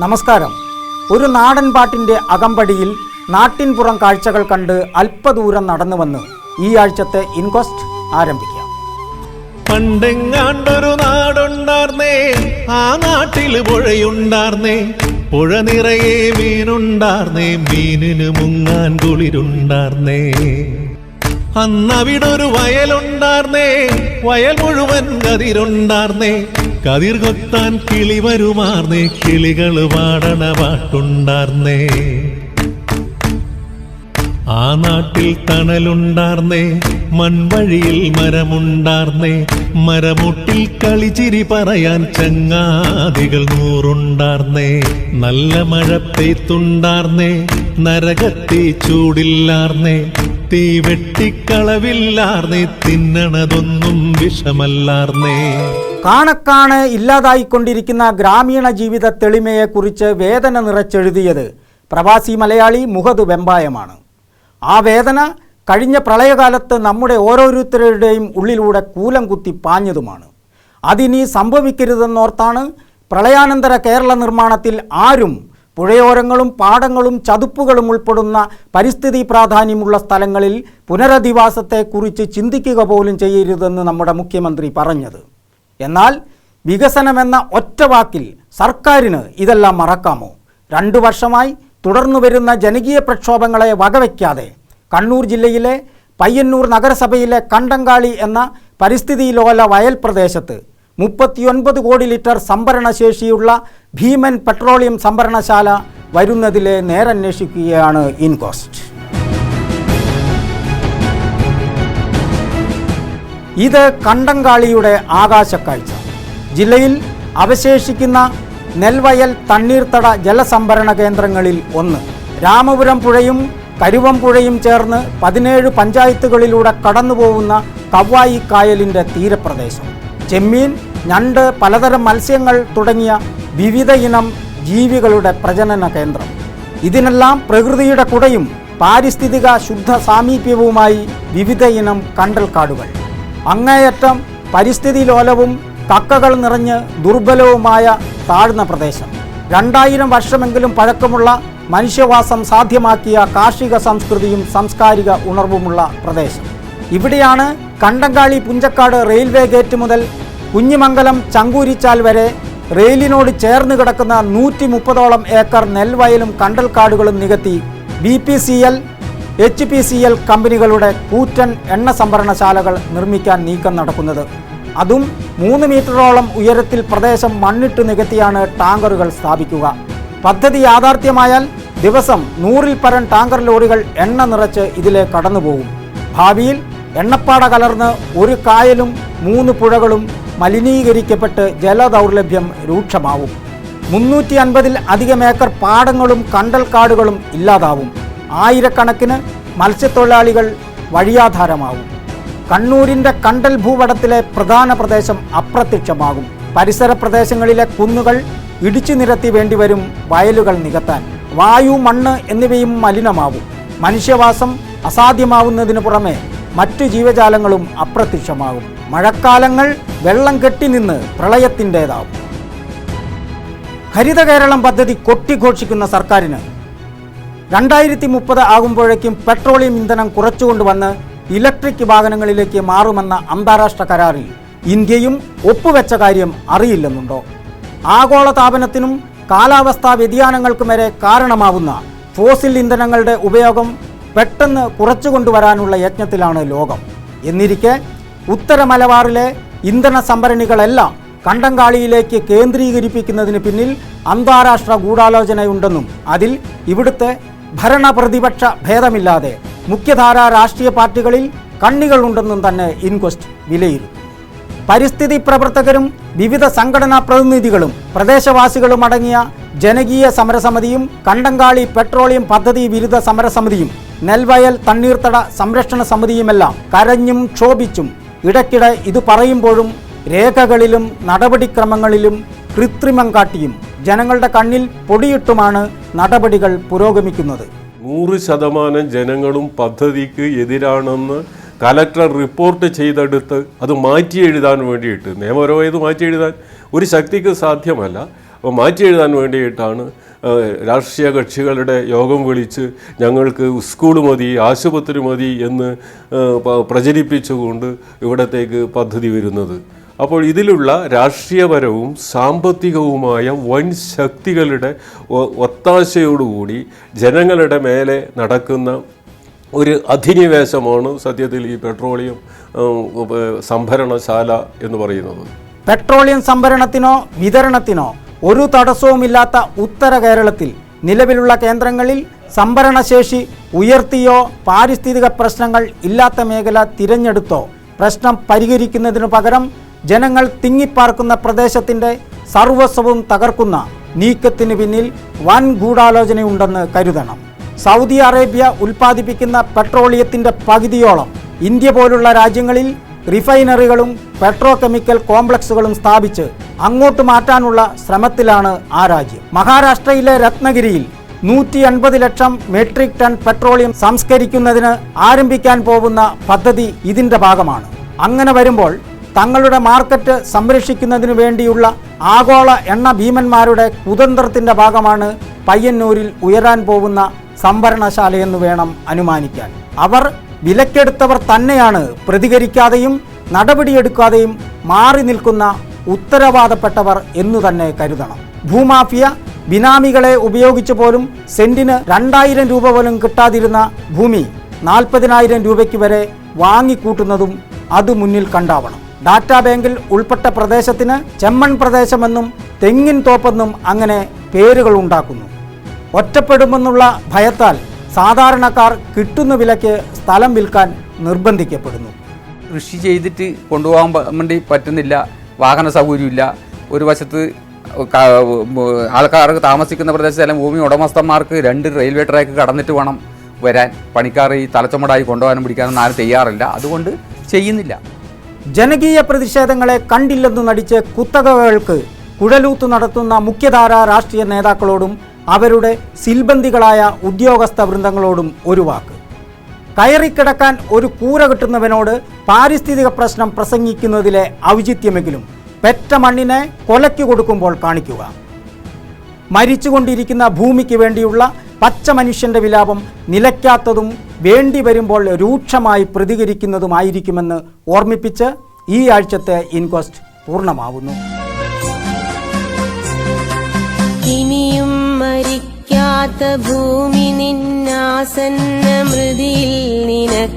നമസ്കാരം. ഒരു നാടൻ പാട്ടിന്റെ അകമ്പടിയിൽ നാട്ടിൻപുറം കാഴ്ചകൾ കണ്ട് അല്പദൂരം നടന്നു വന്ന് ഈ ആഴ്ചത്തെ ഇൻക്വസ്റ്റ് ആരംഭിക്കാം. പണ്ടെങ്ങാണ്ടൊരു നാടുണ്ടാർന്നേ ആ നാട്ടിൽ പുഴയുണ്ടാർന്നേ പുഴ നിറയെ മീനുണ്ടാർന്നേ മീനിന് മുങ്ങാൻ കുളിരുണ്ടാർന്നേ. അന്നവിടൊരു വയലുണ്ടാർന്നേ വയൽ മുഴുവൻ കതിരുണ്ടാർന്നേ കതിർ കൊത്താൻ കിളി വരുമാർന്നേ കിളികൾ പാടണ പാട്ടുണ്ടാർന്നേ. ആ നാട്ടിൽ തണലുണ്ടാർന്നേ മൺവഴിയിൽ മരമുണ്ടാർന്നേ. മരമുട്ടിൽ കളിചിരി പറയാൻ ചങ്ങാതികൾ നൂറുണ്ടാർന്നേ. നല്ല മഴ പെയ്ത്തുണ്ടാർന്നേ നരകത്തി ചൂടില്ലാർന്നേ. തീ വെട്ടിക്കളവില്ലാർന്നേ തിന്നണതൊന്നും വിഷമല്ലാർന്നേ. കാണക്കാണ് ഇല്ലാതായിക്കൊണ്ടിരിക്കുന്ന ഗ്രാമീണ ജീവിത തെളിമയെക്കുറിച്ച് വേദന നിറച്ചെഴുതിയത് പ്രവാസി മലയാളി മുഹദ് വെമ്പായമാണ്. ആ വേദന കഴിഞ്ഞ പ്രളയകാലത്ത് നമ്മുടെ ഓരോരുത്തരുടെയും ഉള്ളിലൂടെ കൂലം കുത്തി പാഞ്ഞതുമാണ്. അതിനി സംഭവിക്കരുതെന്നോർത്താണ് പ്രളയാനന്തര കേരള നിർമ്മാണത്തിൽ ആരും പുഴയോരങ്ങളും പാടങ്ങളും ചതുപ്പുകളും ഉൾപ്പെടുന്ന പരിസ്ഥിതി പ്രാധാന്യമുള്ള സ്ഥലങ്ങളിൽ പുനരധിവാസത്തെക്കുറിച്ച് ചിന്തിക്കുക പോലും ചെയ്യരുതെന്ന് നമ്മുടെ മുഖ്യമന്ത്രി പറഞ്ഞത്. എന്നാൽ വികസനമെന്ന ഒറ്റ വാക്കിൽ സർക്കാരിന് ഇതെല്ലാം മറക്കാമോ? രണ്ടു വർഷമായി തുടർന്നു വരുന്ന ജനകീയ പ്രക്ഷോഭങ്ങളെ വകവയ്ക്കാതെ കണ്ണൂർ ജില്ലയിലെ പയ്യന്നൂർ നഗരസഭയിലെ കണ്ടങ്കാളി എന്ന പരിസ്ഥിതി ലോല വയൽ പ്രദേശത്ത് മുപ്പത്തിയൊൻപത് കോടി ലിറ്റർ സംഭരണശേഷിയുള്ള ഭീമൻ പെട്രോളിയം സംഭരണശാല വരുന്നതിലെ നേരന്വേഷിക്കുകയാണ് ഇൻകോസ്റ്റ് ഇത് കണ്ടങ്കാളിയുടെ ആകാശക്കാഴ്ച. ജില്ലയിൽ അവശേഷിക്കുന്ന നെൽവയൽ തണ്ണീർത്തട ജലസംഭരണ കേന്ദ്രങ്ങളിൽ ഒന്ന് രാമപുരം പുഴയും കരുവമ്പുഴയും ചേർന്ന് പതിനേഴ് പഞ്ചായത്തുകളിലൂടെ കടന്നുപോകുന്ന കവ്വായി കായലിന്റെ തീരപ്രദേശം. ചെമ്മീൻ ഞണ്ട് പലതരം മത്സ്യങ്ങൾ തുടങ്ങിയ വിവിധ ഇനം ജീവികളുടെ പ്രജനന കേന്ദ്രം. ഇതിനെല്ലാം പ്രകൃതിയുടെ കുടയും പാരിസ്ഥിതിക ശുദ്ധ സാമീപ്യവുമായി വിവിധ ഇനം കണ്ടൽക്കാടുകൾ. അങ്ങേയറ്റം പരിസ്ഥിതി ലോലവും കക്കകൾ നിറഞ്ഞ് ദുർബലവുമായ താഴ്ന്ന പ്രദേശം. രണ്ടായിരം വർഷമെങ്കിലും പഴക്കമുള്ള മനുഷ്യവാസം സാധ്യമാക്കിയ കാർഷിക സംസ്കൃതിയും സാംസ്കാരിക ഉണർവുമുള്ള പ്രദേശം. ഇവിടെയാണ് കണ്ടങ്കാളി പുഞ്ചക്കാട് റെയിൽവേ ഗേറ്റ് മുതൽ കുഞ്ഞിമംഗലം ചങ്കൂരിച്ചാൽ വരെ റെയിലിനോട് ചേർന്ന് കിടക്കുന്ന നൂറ്റി മുപ്പതോളം ഏക്കർ നെൽവയലും കണ്ടൽക്കാടുകളും നികത്തി B P C L H P C L കമ്പനികളുടെ കൂറ്റൻ എണ്ണ സംഭരണശാലകൾ നിർമ്മിക്കാൻ നീക്കം നടക്കുന്നത്. അതും മൂന്ന് മീറ്ററോളം ഉയരത്തിൽ പ്രദേശം മണ്ണിട്ട് നികത്തിയാണ് ടാങ്കറുകൾ സ്ഥാപിക്കുക. പദ്ധതി യാഥാർത്ഥ്യമായാൽ ദിവസം നൂറിൽ പരം ടാങ്കർ ലോറികൾ എണ്ണ നിറച്ച് ഇതിലെ കടന്നുപോകും. ഭാവിയിൽ എണ്ണപ്പാട കലർന്ന് ഒരു കായലും മൂന്ന് പുഴകളും മലിനീകരിക്കപ്പെട്ട് ജലദൗർലഭ്യം രൂക്ഷമാവും. മുന്നൂറ്റി അൻപതിൽ അധികം ഏക്കർ പാടങ്ങളും കണ്ടൽക്കാടുകളും ഇല്ലാതാവും. ആയിരക്കണക്കിന് മത്സ്യത്തൊഴിലാളികൾ വഴിയാധാരമാവും കണ്ണൂരിന്റെ കണ്ടൽ ഭൂപടത്തിലെ പ്രധാന പ്രദേശം അപ്രത്യക്ഷമാകും. പരിസര പ്രദേശങ്ങളിലെ കുന്നുകൾ ഇടിച്ചു നിരത്തി വേണ്ടിവരും വയലുകൾ നികത്താൻ. വായു മണ്ണ് എന്നിവയും മലിനമാവും മനുഷ്യവാസം അസാധ്യമാവുന്നതിനു പുറമെ മറ്റു ജീവജാലങ്ങളും അപ്രത്യക്ഷമാകും. മഴക്കാലങ്ങൾ വെള്ളം കെട്ടി നിന്ന് പ്രളയത്തിന്റെതാവും ഹരിത കേരളം പദ്ധതി കൊട്ടിഘോഷിക്കുന്ന സർക്കാരിന് രണ്ടായിരത്തി മുപ്പത് ആകുമ്പോഴേക്കും പെട്രോളിയം ഇന്ധനം കുറച്ചുകൊണ്ടുവന്ന് ഇലക്ട്രിക് വാഹനങ്ങളിലേക്ക് മാറുമെന്ന അന്താരാഷ്ട്ര കരാറിൽ ഇന്ത്യയും ഒപ്പുവെച്ച കാര്യം അറിയില്ലെന്നുണ്ടോ? ആഗോള താപനത്തിനും കാലാവസ്ഥാ വ്യതിയാനങ്ങൾക്കും വരെ കാരണമാവുന്ന ഫോസിൽ ഇന്ധനങ്ങളുടെ ഉപയോഗം പെട്ടെന്ന് കുറച്ചുകൊണ്ടുവരാനുള്ള യജ്ഞത്തിലാണ് ലോകം. എന്നിരിക്കെ ഉത്തര മലബാറിലെ ഇന്ധന സംഭരണികളെല്ലാം കണ്ടങ്കാളിയിലേക്ക് കേന്ദ്രീകരിപ്പിക്കുന്നതിന് പിന്നിൽ അന്താരാഷ്ട്ര ഗൂഢാലോചനയുണ്ടെന്നും അതിൽ ഇവിടുത്തെ ഭരണ പ്രതിപക്ഷ ഭേദമില്ലാതെ മുഖ്യധാര രാഷ്ട്രീയ പാർട്ടികളിൽ കണ്ണികളുണ്ടെന്നും തന്നെ ഇൻക്വസ്റ്റ് വിലയിരുത്തി. പരിസ്ഥിതി പ്രവർത്തകരും വിവിധ സംഘടനാ പ്രതിനിധികളും പ്രദേശവാസികളും അടങ്ങിയ ജനകീയ സമരസമിതിയും കണ്ടങ്കാളി പെട്രോളിയം പദ്ധതി വിരുദ്ധ സമരസമിതിയും നെൽവയൽ തണ്ണീർത്തട സംരക്ഷണ സമിതിയുമെല്ലാം കരഞ്ഞും ക്ഷോഭിച്ചും ഇടയ്ക്കിടെ ഇത് പറയുമ്പോഴും രേഖകളിലും നടപടിക്രമങ്ങളിലും കൃത്രിമം കാട്ടിയും ജനങ്ങളുടെ കണ്ണിൽ പൊടിയിട്ടുമാണ് നടപടികൾ പുരോഗമിക്കുന്നത്. നൂറ് ശതമാനം ജനങ്ങളും പദ്ധതിക്ക് എതിരാണെന്ന് കലക്ടർ റിപ്പോർട്ട് ചെയ്തെടുത്ത് അത് മാറ്റി എഴുതാൻ വേണ്ടിയിട്ട് നിയമപരമായി ഇത് മാറ്റി എഴുതാൻ ഒരു ശക്തിക്ക് സാധ്യമല്ല. അപ്പോൾ മാറ്റി എഴുതാൻ വേണ്ടിയിട്ടാണ് രാഷ്ട്രീയ കക്ഷികളുടെ യോഗം വിളിച്ച് ഞങ്ങൾക്ക് സ്കൂൾ മതി ആശുപത്രി മതി എന്ന് പ്രചരിപ്പിച്ചുകൊണ്ട് ഇവിടത്തേക്ക് പദ്ധതി വരുന്നത്. അപ്പോൾ ഇതിലുള്ള രാഷ്ട്രീയപരവും സാമ്പത്തികവുമായ വൻ ശക്തികളുടെ ഒത്താശയോടുകൂടി ജനങ്ങളുടെ മേലെ നടക്കുന്ന ഒരു അധിനിവേശമാണ് സത്യത്തിൽ ഈ പെട്രോളിയം സംഭരണശാല എന്ന് പറയുന്നത്. പെട്രോളിയം സംഭരണത്തിനോ വിതരണത്തിനോ ഒരു തടസ്സവുമില്ലാത്ത ഉത്തര കേരളത്തിൽ നിലവിലുള്ള കേന്ദ്രങ്ങളിൽ സംഭരണശേഷി ഉയർത്തിയോ പാരിസ്ഥിതിക പ്രശ്നങ്ങൾ ഇല്ലാത്ത മേഖല തിരഞ്ഞെടുത്തോ പ്രശ്നം പരിഹരിക്കുന്നതിനു പകരം ജനങ്ങൾ തിങ്ങിപ്പാർക്കുന്ന പ്രദേശത്തിന്റെ സർവസ്വവും തകർക്കുന്ന നീക്കത്തിന് പിന്നിൽ വൻ ഗൂഢാലോചനയുണ്ടെന്ന് കരുതണം. സൗദി അറേബ്യ ഉൽപ്പാദിപ്പിക്കുന്ന പെട്രോളിയത്തിന്റെ പകുതിയോളം ഇന്ത്യ പോലുള്ള രാജ്യങ്ങളിൽ റിഫൈനറികളും പെട്രോ കെമിക്കൽ കോംപ്ലക്സുകളും സ്ഥാപിച്ച് അങ്ങോട്ട് മാറ്റാനുള്ള ശ്രമത്തിലാണ് ആ രാജ്യം. മഹാരാഷ്ട്രയിലെ രത്നഗിരിയിൽ നൂറ്റി അൻപത് ലക്ഷം മെട്രിക് ടൺ പെട്രോളിയം സംസ്കരിക്കുന്നതിന് ആരംഭിക്കാൻ പോകുന്ന പദ്ധതി ഇതിന്റെ ഭാഗമാണ്. അങ്ങനെ വരുമ്പോൾ തങ്ങളുടെ മാർക്കറ്റ് സംരക്ഷിക്കുന്നതിനു വേണ്ടിയുള്ള ആഗോള എണ്ണ ഭീമന്മാരുടെ കുതന്ത്രത്തിന്റെ ഭാഗമാണ് പയ്യന്നൂരിൽ ഉയരാൻ പോകുന്ന സംഭരണശാലയെന്ന് വേണം അനുമാനിക്കാൻ. അവർ വിലക്കെടുത്തവർ തന്നെയാണ് പ്രതികരിക്കാതെയും നടപടിയെടുക്കാതെയും മാറി നിൽക്കുന്ന ഉത്തരവാദപ്പെട്ടവർ എന്നു തന്നെ കരുതണം. ഭൂമാഫിയ ബിനാമികളെ ഉപയോഗിച്ച് പോലും സെന്റിന് രണ്ടായിരം രൂപ പോലും കിട്ടാതിരുന്ന ഭൂമി നാൽപ്പതിനായിരം രൂപയ്ക്ക് വരെ വാങ്ങിക്കൂട്ടുന്നതും അത് മുന്നിൽ കണ്ടാവണം. ഡാറ്റാ ബാങ്കിൽ ഉൾപ്പെട്ട പ്രദേശത്തിന് ചെമ്മൺ പ്രദേശമെന്നും തെങ്ങിൻ തോപ്പെന്നും അങ്ങനെ പേരുകൾ ഉണ്ടാക്കുന്നു. ഒറ്റപ്പെടുമെന്നുള്ള ഭയത്താൽ സാധാരണക്കാർ കിട്ടുന്ന വിലയ്ക്ക് സ്ഥലം വിൽക്കാൻ നിർബന്ധിക്കപ്പെടുന്നു. കൃഷി ചെയ്തിട്ട് കൊണ്ടുപോകാൻ വേണ്ടി പറ്റുന്നില്ല വാഹന സൗകര്യമില്ല. ഒരു വശത്ത് ആൾക്കാർക്ക് താമസിക്കുന്ന പ്രദേശത്തെല്ലാം ഭൂമി ഉടമസ്ഥന്മാർക്ക് രണ്ട് റെയിൽവേ ട്രാക്ക് കടന്നിട്ട് വേണം വരാൻ. പണിക്കാർ ഈ തലച്ചുമടായി കൊണ്ടുപോകാനും പിടിക്കാനും ആരും തയ്യാറില്ല. അതുകൊണ്ട് ചെയ്യുന്നില്ല. ജനകീയ പ്രതിഷേധങ്ങളെ കണ്ടില്ലെന്ന് നടിച്ച് കുത്തകകൾക്ക് കുഴലൂത്ത് നടത്തുന്ന മുഖ്യധാര രാഷ്ട്രീയ നേതാക്കളോടും അവരുടെ സിൽബന്ദികളായ ഉദ്യോഗസ്ഥ വൃന്ദങ്ങളോടും ഒരു വാക്ക്. കയറിക്കിടക്കാൻ ഒരു കൂര കിട്ടുന്നവനോട് പാരിസ്ഥിതിക പ്രശ്നം പ്രസംഗിക്കുന്നതിലെ ഔചിത്യമെങ്കിലും പെറ്റ മണ്ണിനെ കൊലയ്ക്ക് കൊടുക്കുമ്പോൾ കാണിക്കുക. മരിച്ചുകൊണ്ടിരിക്കുന്ന ഭൂമിക്ക് വേണ്ടിയുള്ള പച്ച മനുഷ്യന്റെ വിലാപം നിലയ്ക്കാത്തതും വേണ്ടി വരുമ്പോൾ രൂക്ഷമായി പ്രതികരിക്കുന്നതുമായിരിക്കുമെന്ന് ഓർമ്മിപ്പിച്ച് ഈ ആഴ്ചത്തെ ഇൻക്വസ്റ്റ് പൂർണമാവുന്നു. ഇനിയും മരിക്കാത്ത ഭൂമി നിന്നാസന്ന മൃതിയിൽ നിനക്കാത്മശാന്തി.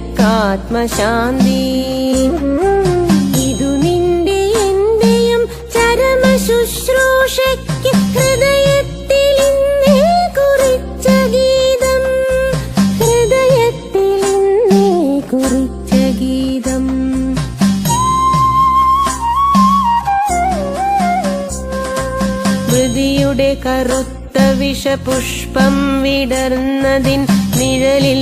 ഇതു നിന്റെ എന്റെയും ചരമ ശുശ്രൂഷയ്ക്ക് ഹൃദയത്തിൽ കറുത്ത വിഷപുഷ്പം വിടർന്നതിൻ നിഴലിൽ